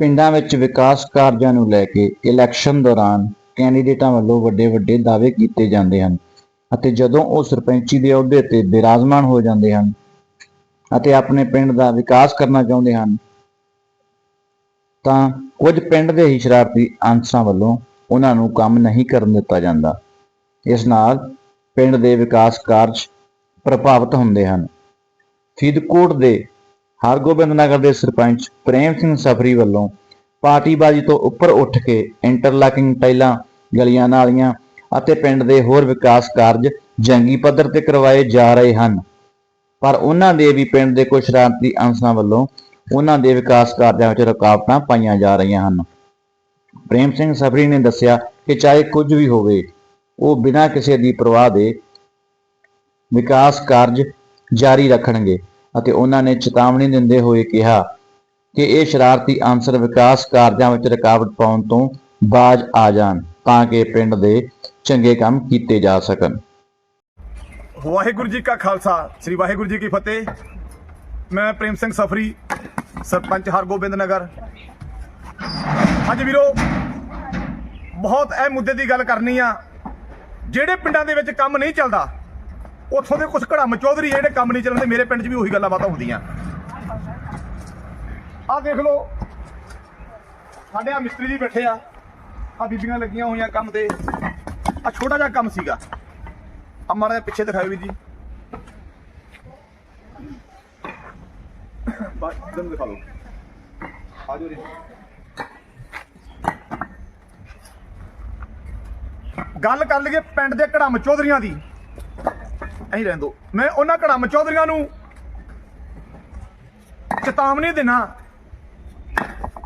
ਪਿੰਡਾਂ ਵਿੱਚ ਵਿਕਾਸ ਕਾਰਜਾਂ ਨੂੰ ਲੈ ਕੇ ਇਲੈਕਸ਼ਨ ਦੌਰਾਨ ਕੈਂਡੀਡੇਟਾਂ ਵੱਲੋਂ ਵੱਡੇ ਵੱਡੇ ਦਾਅਵੇ ਕੀਤੇ ਜਾਂਦੇ ਹਨ ਅਤੇ ਜਦੋਂ ਉਹ ਸਰਪੰਚੀ ਦੇ ਅਹੁਦੇ ਤੇ ਬਿਰਾਜਮਾਨ ਹੋ ਜਾਂਦੇ ਹਨ ਅਤੇ ਆਪਣੇ ਪਿੰਡ ਦਾ ਵਿਕਾਸ ਕਰਨਾ ਚਾਹੁੰਦੇ ਹਨ, ਤਾਂ ਕੁਝ ਪਿੰਡ ਦੇ ਹੀ ਸ਼ਰਾਰਤੀ ਅੰਸਾਂ ਵੱਲੋਂ ਉਹਨਾਂ ਨੂੰ ਕੰਮ ਨਹੀਂ ਕਰਨ ਦਿੱਤਾ ਜਾਂਦਾ। ਇਸ ਨਾਲ ਪਿੰਡ ਦੇ ਵਿਕਾਸ ਕਾਰਜ ਪ੍ਰਭਾਵਿਤ ਹੁੰਦੇ ਹਨ। ਫਰੀਦਕੋਟ ਦੇ ਹਰਗੋਬਿੰਦ ਨਗਰ ਦੇ ਸਰਪੰਚ ਪ੍ਰੇਮ ਸਿੰਘ ਸਫਰੀ ਵੱਲੋਂ ਪਾਰਟੀਬਾਜ਼ੀ ਤੋਂ ਉੱਪਰ ਉੱਠ ਕੇ ਇੰਟਰਲਾਕਿੰਗ ਟਾਈਲਾਂ, ਗਲੀਆਂ ਨਾਲੀਆਂ ਅਤੇ ਪਿੰਡ ਦੇ ਹੋਰ ਵਿਕਾਸ ਕਾਰਜ ਜੰਗੀ ਪੱਧਰ ਤੇ ਕਰਵਾਏ ਜਾ ਰਹੇ ਹਨ। ਪਰ ਉਹਨਾਂ ਦੇ ਵੀ ਪਿੰਡ ਦੇ ਕੁਝ ਸ਼ਰਾਰਤੀ ਅੰਸਾਂ ਵੱਲੋਂ ਉਹਨਾਂ ਦੇ ਵਿਕਾਸ ਕਾਰਜਾਂ ਵਿੱਚ ਰੁਕਾਵਟਾਂ ਪਾਈਆਂ ਜਾ ਰਹੀਆਂ ਹਨ। ਪ੍ਰੇਮ ਸਿੰਘ ਸਫਰੀ ਨੇ ਦੱਸਿਆ ਕਿ ਚਾਹੇ ਕੁਝ ਵੀ ਹੋਵੇ, ਉਹ ਬਿਨਾਂ ਕਿਸੇ ਦੀ ਪਰਵਾਹ ਦੇ ਵਿਕਾਸ ਕਾਰਜ ਜਾਰੀ ਰੱਖਣਗੇ। ਅਤੇ ਉਹਨਾਂ ਨੇ ਚੇਤਾਵਨੀ ਦਿੰਦੇ ਹੋਏ ਕਿਹਾ ਕਿ ਇਹ ਸ਼ਰਾਰਤੀ ਅਨਸਰ ਵਿਕਾਸ ਕਾਰਜਾਂ ਵਿੱਚ ਰੁਕਾਵਟ ਪਾਉਣ ਤੋਂ ਬਾਜ਼ ਆ ਜਾਣ ਤਾਂ ਕਿ ਪਿੰਡ ਦੇ ਚੰਗੇ ਕੰਮ ਕੀਤੇ ਜਾ ਸਕਣ। ਵਾਹਿਗੁਰੂ ਜੀ ਕਾ ਖਾਲਸਾ, ਸ੍ਰੀ ਵਾਹਿਗੁਰੂ ਜੀ ਕੀ ਫਤਿਹ। ਮੈਂ ਪ੍ਰੇਮ ਸਿੰਘ ਸਫਰੀ, ਸਰਪੰਚ ਹਰਗੋਬਿੰਦ ਨਗਰ। ਅੱਜ ਵੀਰੋ, ਬਹੁਤ ਇਹ ਮੁੱਦੇ ਦੀ ਗੱਲ ਕਰਨੀ ਆ। ਜਿਹੜੇ ਪਿੰਡਾਂ ਦੇ ਵਿੱਚ ਕੰਮ ਨਹੀਂ ਚੱਲਦਾ ਉੱਥੋਂ ਦੇ ਕੁਝ ਘੜਮ ਚੌਧਰੀ ਜਿਹੜੇ ਕੰਮ ਨਹੀਂ ਚੱਲਦੇ ਮੇਰੇ ਪਿੰਡ 'ਚ ਵੀ ਉਹੀ ਗੱਲਾਂ ਬਾਤਾਂ ਹੁੰਦੀਆਂ। ਆਹ ਦੇਖ ਲਓ, ਸਾਡੇ ਆ ਮਿਸਤਰੀ ਜੀ ਬੈਠੇ ਆ। ਆ ਬੀਬੀਆਂ ਲੱਗੀਆਂ ਹੋਈਆਂ ਕੰਮ ਤੇ। ਆ ਛੋਟਾ ਜਿਹਾ ਕੰਮ ਸੀਗਾ। ਆ ਮਾੜਾ ਪਿੱਛੇ ਦਿਖਾਓ ਵੀ ਜੀ। ਬਸ ਦਮ ਦਿਖਾ ਲਓ। ਆ ਜਾਓ ਜੀ। ਗੱਲ ਕਰ ਲਈਏ ਪਿੰਡ ਦੇ ਕੜਮ ਚੌਧਰੀਆਂ ਦੀ। ਅਹੀਂ ਰਹਿਣ ਦੋ। ਮੈਂ ਉਹਨਾਂ ਕੜਮ ਚੌਧਰੀਆਂ ਨੂੰ ਚੇਤਾਵਨੀ ਦੇਣਾ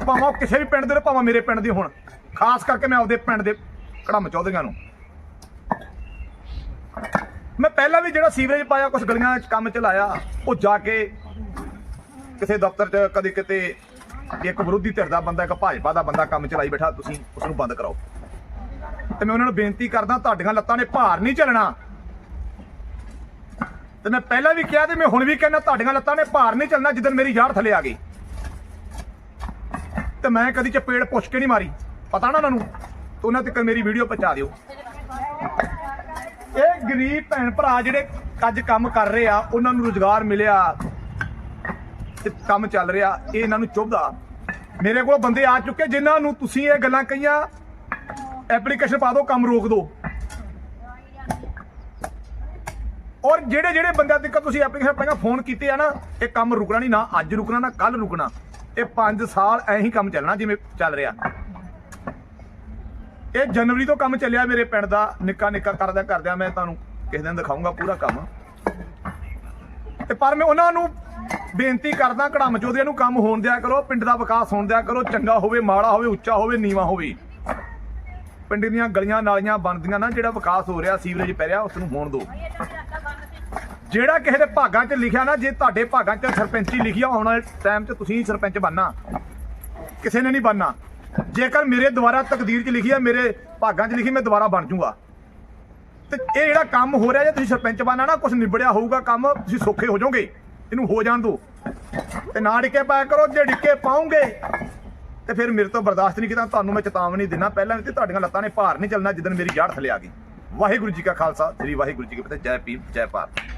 ਭਾਵੇਂ ਕਿਸੇ ਵੀ ਪਿੰਡ ਦੇ ਭਾਵੇਂ ਮੇਰੇ ਪਿੰਡ ਦੇ ਹੋਣ। ਖਾਸ ਕਰਕੇ ਮੈਂ ਆਪਦੇ ਪਿੰਡ ਦੇ ਕੜਮ ਚੌਧਰੀਆਂ ਨੂੰ। ਮੈਂ ਪਹਿਲਾਂ ਵੀ ਜਿਹੜਾ ਸੀਵਰੇਜ ਪਾਇਆ ਕੁਝ ਗਲੀਆਂ 'ਚ ਕੰਮ ਚਲਾਇਆ, ਉਹ ਜਾ ਕੇ ਕਿਸੇ ਦਫ਼ਤਰ 'ਚ ਕਦੇ ਕਿਤੇ ਇੱਕ ਵਿਰੋਧੀ ਧਿਰ ਦਾ ਬੰਦਾ, ਇੱਕ ਭਾਜਪਾ ਦਾ ਬੰਦਾ ਕੰਮ ਚਲਾਈ ਬੈਠਾ, ਤੁਸੀਂ ਉਸ ਨੂੰ ਬੰਦ ਕਰਾਓ। ਤੇ ਮੈਂ ਉਹਨਾਂ ਨੂੰ ਬੇਨਤੀ ਕਰਦਾ, ਤੁਹਾਡੀਆਂ ਲੱਤਾਂ ਨੇ ਭਾਰ ਨਹੀਂ ਚੱਲਣਾ ਤੇ ਮੈਂ ਪਹਿਲਾਂ ਵੀ ਕਿਹਾ ਤੇ ਮੈਂ ਹੁਣ ਵੀ ਕਹਿੰਦਾ, ਤੁਹਾਡੀਆਂ ਲੱਤਾਂ ਨੇ ਭਾਰ ਨਹੀਂ ਚੱਲਣਾ ਜਿੱਦਨ ਮੇਰੀ ਯਾਰ ਥੱਲੇ ਆ ਗਈ। ਤੇ ਮੈਂ ਕਦੀ ਚਪੇੜ ਪੁੱਛ ਕੇ ਨਹੀਂ ਮਾਰੀ। ਪਤਾ ਨਾ ਉਹਨਾਂ ਨੂੰ ਤੇ ਉਹਨਾਂ ਤੱਕ ਮੇਰੀ ਵੀਡੀਓ ਪਹੁੰਚਾ ਦਿਓ। ਇਹ ਗਰੀਬ ਭੈਣ ਭਰਾ ਜਿਹੜੇ ਅੱਜ ਕੰਮ ਕਰ ਰਹੇ ਆ, ਉਹਨਾਂ ਨੂੰ ਰੋਜ਼ਗਾਰ ਮਿਲਿਆ ਤੇ ਕੰਮ ਚੱਲ ਰਿਹਾ, ਇਹ ਇਹਨਾਂ ਨੂੰ ਚੁੱਭਦਾ। ਮੇਰੇ ਕੋਲ ਬੰਦੇ ਆ ਚੁੱਕੇ, ਜਿਨ੍ਹਾਂ ਨੂੰ ਤੁਸੀਂ ਇਹ ਗੱਲਾਂ ਕਹੀਆਂ, ਐਪਲੀਕੇਸ਼ਨ ਪਾ ਦਿਓ, ਕੰਮ ਰੋਕ ਦਿਓ। ਔਰ ਜਿਹੜੇ ਜਿਹੜੇ ਬੰਦਿਆਂ ਤੱਕ ਤੁਸੀਂ ਐਪਲੀਕੇਸ਼ਨ ਪਹਿਲਾਂ ਫੋਨ ਕੀਤੇ ਆ ਨਾ, ਇਹ ਕੰਮ ਰੁਕਣਾ ਨਹੀਂ, ਨਾ ਅੱਜ ਰੁਕਣਾ, ਨਾ ਕੱਲ ਰੁਕਣਾ। ਇਹ 5 ਸਾਲ ਐਂ ਹੀ ਕੰਮ ਚੱਲਣਾ ਜਿਵੇਂ ਚੱਲ ਰਿਹਾ। ਇਹ ਜਨਵਰੀ ਤੋਂ ਕੰਮ ਚੱਲਿਆ ਮੇਰੇ ਪਿੰਡ ਦਾ, ਨਿੱਕਾ ਨਿੱਕਾ ਕਰਦਿਆਂ ਕਰਦਿਆਂ ਮੈਂ ਤੁਹਾਨੂੰ ਕਿਸੇ ਦਿਨ ਦਿਖਾਊਂਗਾ ਪੂਰਾ ਕੰਮ। ਤੇ ਪਰ ਮੈਂ ਉਹਨਾਂ ਨੂੰ ਬੇਨਤੀ ਕਰਦਾ, ਕੜਮ ਚੋਦਿਆਂ ਨੂੰ ਕੰਮ ਹੋਣ ਦਿਆ ਕਰੋ, ਪਿੰਡ ਦਾ ਵਿਕਾਸ ਹੋਣ ਦਿਆ ਕਰੋ, ਚੰਗਾ ਹੋਵੇ, ਮਾੜਾ ਹੋਵੇ, ਉੱਚਾ ਹੋਵੇ, ਨੀਵਾ ਹੋਵੇ। ਪਿੰਡ ਦੀਆਂ ਗਲੀਆਂ ਨਾਲੀਆਂ ਬਣਦੀਆਂ ਨਾ, ਜਿਹੜਾ ਵਿਕਾਸ ਹੋ ਰਿਹਾ, ਸੀਵਰੇਜ ਪੈ ਰਿਹਾ, ਉਸ ਨੂੰ ਹੋਣ ਦਿਓ। ਜਿਹੜਾ ਕਿਸੇ ਦੇ ਭਾਗਾਂ 'ਚ ਲਿਖਿਆ ਨਾ, ਜੇ ਤੁਹਾਡੇ ਭਾਗਾਂ 'ਚ ਸਰਪੰਚੀ ਲਿਖੀ ਆ, ਆਉਣ ਵਾਲੇ ਟਾਈਮ 'ਚ ਤੁਸੀਂ ਸਰਪੰਚ ਬਣਨਾ। ਕਿਸੇ ਨੇ ਨਹੀਂ ਬਣਨਾ। ਜੇਕਰ ਮੇਰੇ ਦੁਆਰਾ ਤਕਦੀਰ 'ਚ ਲਿਖੀ ਆ, ਮੇਰੇ ਭਾਗਾਂ 'ਚ ਲਿਖੀ, ਮੈਂ ਦੁਬਾਰਾ ਬਣ ਜਾਊਂਗਾ ਤੇ ਇਹ ਜਿਹੜਾ ਕੰਮ ਹੋ ਰਿਹਾ ਜੇ ਤੁਸੀਂ ਸਰਪੰਚ ਬਣਨਾ ਨਾ ਕੁਝ ਨਿਬੜਿਆ ਹੋਊਗਾ ਕੰਮ, ਤੁਸੀਂ ਸੌਖੇ ਹੋ ਜਾਓਗੇ। ਇਹਨੂੰ ਹੋ ਜਾਣ ਦਿਓ। ਤੇ ਨਾ ਡਿੱਕੇ ਪਾਇਆ ਕਰੋ, ਜੇ ਡਿੱਕੇ ਪਾਉਂਗੇ ਤੇ ਫਿਰ ਮੇਰੇ ਤੋਂ ਬਰਦਾਸ਼ਤ ਨਹੀਂ ਕੀਤਾ, ਤੁਹਾਨੂੰ ਮੈਂ ਚੇਤਾਵਨੀ ਦਿੰਦਾ। ਪਹਿਲਾਂ ਵੀ ਤੇ ਤੁਹਾਡੀਆਂ ਲੱਤਾਂ ਨੇ ਭਾਰ ਨਹੀਂ ਚੱਲਣਾ ਜਿੱਦਨ ਮੇਰੀ ਜੜ ਥੱਲੇ ਆ ਗਈ। ਵਾਹਿਗੁਰੂ ਜੀ ਕਾ ਖਾਲਸਾ, ਸ੍ਰੀ ਵਾਹਿਗੁਰੂ ਜੀ ਕੀ ਫਤਿਹ। ਜੈ ਭੀਮ, ਜੈ ਭਾਰਤ।